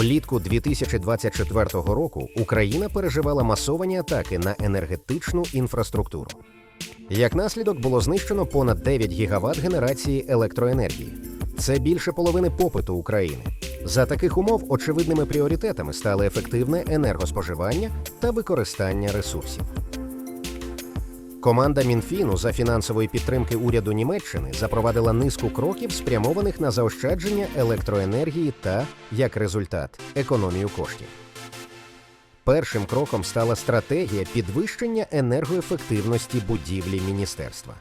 Влітку 2024 року Україна переживала масовані атаки на енергетичну інфраструктуру. Як наслідок було знищено понад 9 гігават генерації електроенергії. Це більше половини попиту України. За таких умов очевидними пріоритетами стали ефективне енергоспоживання та використання ресурсів. Команда Мінфіну за фінансової підтримки уряду Німеччини запровадила низку кроків, спрямованих на заощадження електроенергії та, як результат, економію коштів. Першим кроком стала стратегія підвищення енергоефективності будівлі міністерства.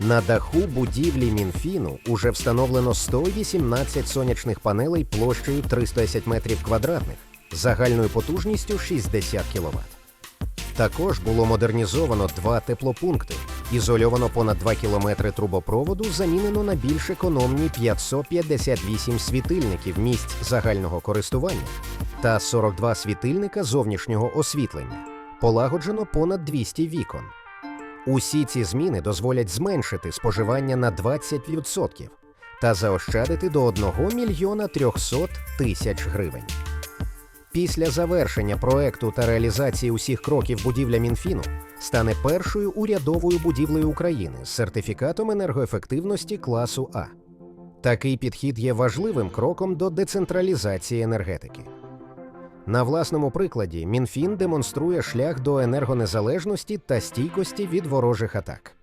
На даху будівлі Мінфіну уже встановлено 118 сонячних панелей площею 310 метрів квадратних загальною потужністю 60 кВт. Також було модернізовано два теплопункти, ізольовано понад 2 кілометри трубопроводу, замінено на більш економні 558 світильників місць загального користування та 42 світильника зовнішнього освітлення. Полагоджено понад 200 вікон. Усі ці зміни дозволять зменшити споживання на 20% та заощадити до 1 мільйона 300 тисяч гривень. Після завершення проекту та реалізації усіх кроків будівля Мінфіну стане першою урядовою будівлею України з сертифікатом енергоефективності класу А. Такий підхід є важливим кроком до децентралізації енергетики. На власному прикладі Мінфін демонструє шлях до енергонезалежності та стійкості від ворожих атак.